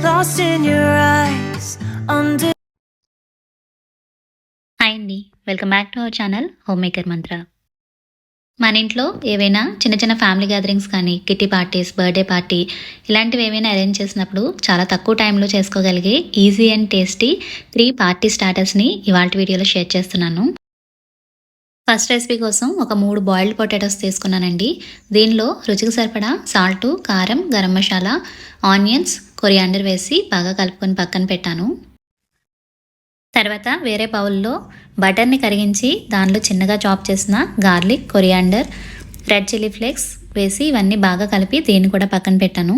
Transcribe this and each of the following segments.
lost in your eyes. Under hi అండి welcome back to our channel home maker Mantra మన ఇంట్లో ఏవైనా చిన్న చిన్న ఫ్యామిలీ గ్యాదరింగ్స్ కానీ కిట్టి పార్టీస్ బర్త్డే పార్టీ ఇలాంటివి ఏమైనా అరేంజ్ చేసినప్పుడు చాలా తక్కువ టైంలో చేసుకోగలిగే easy and tasty three party స్టార్టర్స్ని ఇవాళ వీడియోలో షేర్ చేస్తున్నాను ఫస్ట్ రెసిపీ కోసం ఒక మూడు బాయిల్డ్ పొటాటోస్ తీసుకున్నానండి దీనిలో రుచికి సరిపడా సాల్టు కారం గరం మసాలా ఆనియన్స్ కొరియాండర్ వేసి బాగా కలుపుకొని పక్కన పెట్టాను. తర్వాత వేరే బౌల్లో బటర్ని కరిగించి దానిలో చిన్నగా చాప్ చేసిన garlic coriander red chilli flakes వేసి ఇవన్నీ బాగా కలిపి దీన్ని కూడా పక్కన పెట్టాను.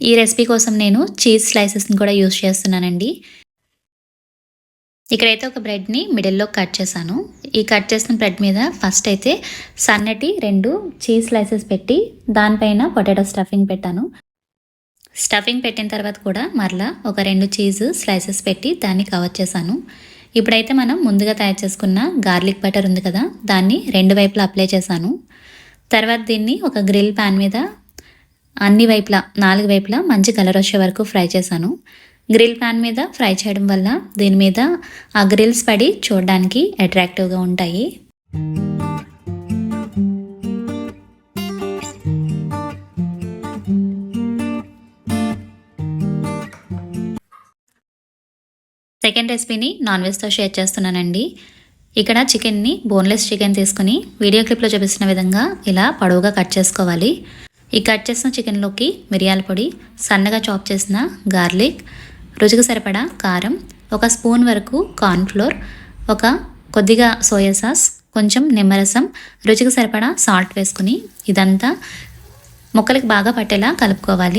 ఈ రెసిపీ కోసం నేను చీజ్ స్లైసెస్ని కూడా యూస్ చేస్తున్నానండి. ఇక్కడైతే ఒక బ్రెడ్ని మిడిల్లో కట్ చేశాను. ఈ కట్ చేసిన బ్రెడ్ మీద ఫస్ట్ అయితే సన్నటి రెండు చీజ్ స్లైసెస్ పెట్టి దానిపైన పొటాటో స్టఫింగ్ పెట్టాను. స్టఫింగ్ పెట్టిన తర్వాత కూడా మరలా ఒక రెండు చీజ్ స్లైసెస్ పెట్టి దాన్ని కవర్ చేశాను. ఇప్పుడైతే మనం ముందుగా తయారు చేసుకున్న గార్లిక్ బటర్ ఉంది కదా దాన్ని రెండు వైపులా అప్లై చేశాను. తర్వాత దీన్ని ఒక గ్రిల్ ప్యాన్ మీద అన్ని వైపులా నాలుగు వైపులా మంచి కలర్ వచ్చే వరకు ఫ్రై చేశాను. గ్రిల్ ప్యాన్ మీద ఫ్రై చేయడం వల్ల దీని మీద ఆ గ్రిల్స్ పడి చూడడానికి అట్రాక్టివ్గా ఉంటాయి. సెకండ్ రెసిపీని నాన్ వెజ్తో షేర్ చేస్తున్నానండి. ఇక్కడ చికెన్ని బోన్లెస్ చికెన్ తీసుకుని వీడియో క్లిప్లో చూపిస్తున్న విధంగా ఇలా పొడవుగా కట్ చేసుకోవాలి. ఈ కట్ చేసిన చికెన్లోకి మిరియాల పొడి సన్నగా చాప్ చేసిన గార్లిక్ రుచికి సరిపడా కారం ఒక స్పూన్ వరకు కార్న్ఫ్లోర్ ఒక కొద్దిగా సోయా సాస్ కొంచెం నిమ్మరసం రుచికి సరిపడా సాల్ట్ వేసుకుని ఇదంతా ముక్కలకి బాగా పట్టేలా కలుపుకోవాలి.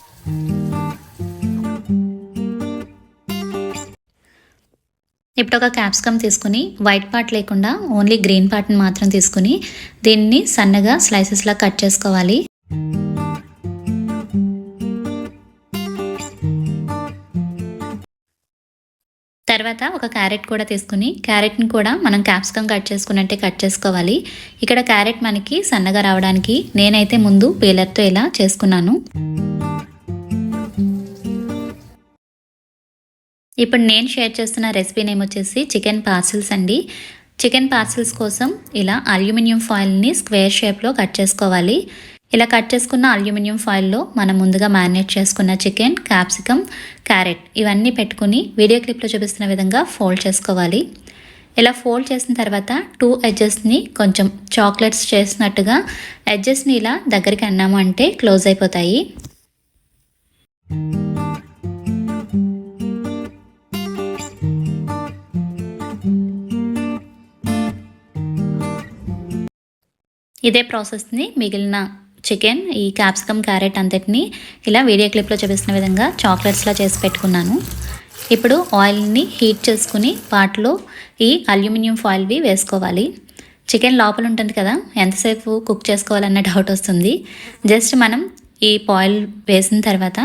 ఇప్పుడు ఒక క్యాప్సికమ్ తీసుకుని వైట్ పార్ట్ లేకుండా ఓన్లీ గ్రీన్ పార్ట్ని మాత్రం తీసుకుని దీన్ని సన్నగా స్లైసెస్లా కట్ చేసుకోవాలి. తర్వాత ఒక క్యారెట్ కూడా తీసుకుని క్యారెట్ని కూడా మనం క్యాప్సికమ్ కట్ చేసుకున్నట్టే కట్ చేసుకోవాలి. ఇక్కడ క్యారెట్ మనకి సన్నగా రావడానికి నేనైతే ముందు పీలర్తో ఇలా చేసుకున్నాను. ఇప్పుడు నేను షేర్ చేస్తున్న రెసిపీ నేమ్ వచ్చేసి చికెన్ పార్సిల్స్ అండి. చికెన్ పార్సిల్స్ కోసం ఇలా అల్యూమినియం ఫాయిల్ని స్క్వేర్ షేప్లో కట్ చేసుకోవాలి. ఇలా కట్ చేసుకున్న అల్యూమినియం ఫాయిల్లో మనం ముందుగా మ్యారినేట్ చేసుకున్న చికెన్ క్యాప్సికమ్ క్యారెట్ ఇవన్నీ పెట్టుకుని వీడియో క్లిప్లో చూపిస్తున్న విధంగా ఫోల్డ్ చేసుకోవాలి. ఇలా ఫోల్డ్ చేసిన తర్వాత టూ ఎడ్జెస్ని కొంచెం చాక్లెట్స్ చేసినట్టుగా ఎడ్జెస్ని ఇలా దగ్గరికి అన్నాము అంటే క్లోజ్ అయిపోతాయి. ఇదే ప్రాసెస్ని మిగిలిన చికెన్ ఈ క్యాప్సికమ్ క్యారెట్ అంతటిని ఇలా వీడియో క్లిప్లో చూపిస్తున్న విధంగా చాక్లెట్స్లా చేసి పెట్టుకున్నాను. ఇప్పుడు ఆయిల్ని హీట్ చేసుకుని వాటిలో ఈ అల్యూమినియం ఫాయిల్వి వేసుకోవాలి. చికెన్ లోపల ఉంటుంది కదా ఎంతసేపు కుక్ చేసుకోవాలన్న డౌట్ వస్తుంది. జస్ట్ మనం ఈ పాయిల్ వేసిన తర్వాత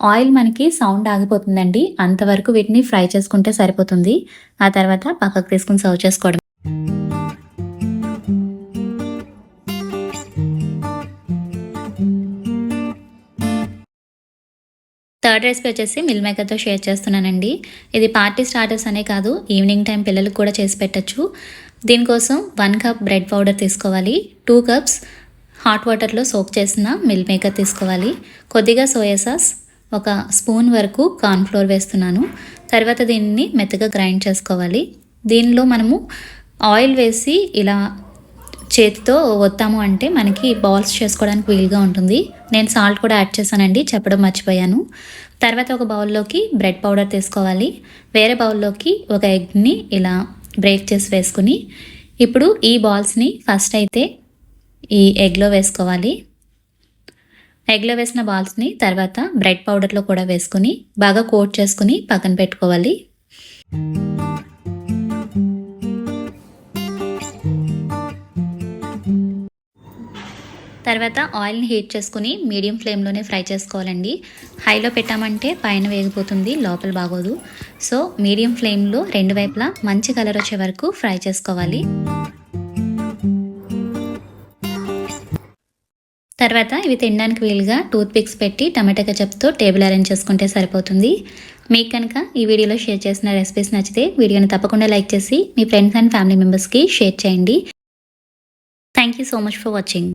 ఆయిల్ మనకి సౌండ్ ఆగిపోతుందండి. అంతవరకు వీటిని ఫ్రై చేసుకుంటే సరిపోతుంది. ఆ తర్వాత పక్కకు తీసుకుని సర్వ్ చేసుకోవడం థర్డ్ రెసిపీ వచ్చేసి మిల్ మేకర్తో షేర్ చేస్తున్నానండి. ఇది పార్టీ స్టార్టర్స్ అనే కాదు ఈవినింగ్ టైం పిల్లలకు కూడా చేసి పెట్టచ్చు. దీనికోసం వన్ కప్ బ్రెడ్ పౌడర్ తీసుకోవాలి. టూ కప్స్ హాట్ వాటర్లో సోక్ చేసిన మిల్ మేకర్ తీసుకోవాలి. కొద్దిగా సోయా సాస్ ఒక స్పూన్ వరకు కార్న్ఫ్లోర్ వేస్తున్నాను. తర్వాత దీన్ని మెత్తగా గ్రైండ్ చేసుకోవాలి. దీనిలో మనము ఆయిల్ వేసి ఇలా చేతితో వత్తాము అంటే మనకి బాల్స్ చేసుకోవడానికి వీలుగా ఉంటుంది. నేను సాల్ట్ కూడా యాడ్ చేశానండి చెప్పడం మర్చిపోయాను. తర్వాత ఒక బౌల్లోకి బ్రెడ్ పౌడర్ తీసుకోవాలి. వేరే బౌల్లోకి ఒక ఎగ్ని ఇలా బ్రేక్ చేసి వేసుకుని ఇప్పుడు ఈ బాల్స్ని ఫస్ట్ అయితే ఈ ఎగ్లో వేసుకోవాలి. ఎగ్లో వేసిన బాల్స్ని తర్వాత బ్రెడ్ పౌడర్లో కూడా వేసుకుని బాగా కోట్ చేసుకుని పక్కన పెట్టుకోవాలి. తర్వాత ఆయిల్ని హీట్ చేసుకుని మీడియం ఫ్లేమ్లోనే ఫ్రై చేసుకోవాలండి. హైలో పెట్టామంటే పైన వేగిపోతుంది లోపల బాగోదు. సో మీడియం ఫ్లేమ్లో రెండు వైపులా మంచి కలర్ వచ్చే వరకు ఫ్రై చేసుకోవాలి. తర్వాత ఇవి తినడానికి వీలుగా టూత్ పిక్స్ పెట్టి టమాటా కచప్తో టేబుల్ అరేంజ్ చేసుకుంటే సరిపోతుంది. మీకు కనుక ఈ వీడియోలో షేర్ చేసిన రెసిపీస్ నచ్చితే వీడియోని తప్పకుండా లైక్ చేసి మీ ఫ్రెండ్స్ అండ్ ఫ్యామిలీ మెంబర్స్కి షేర్ చేయండి. Thank you so much for watching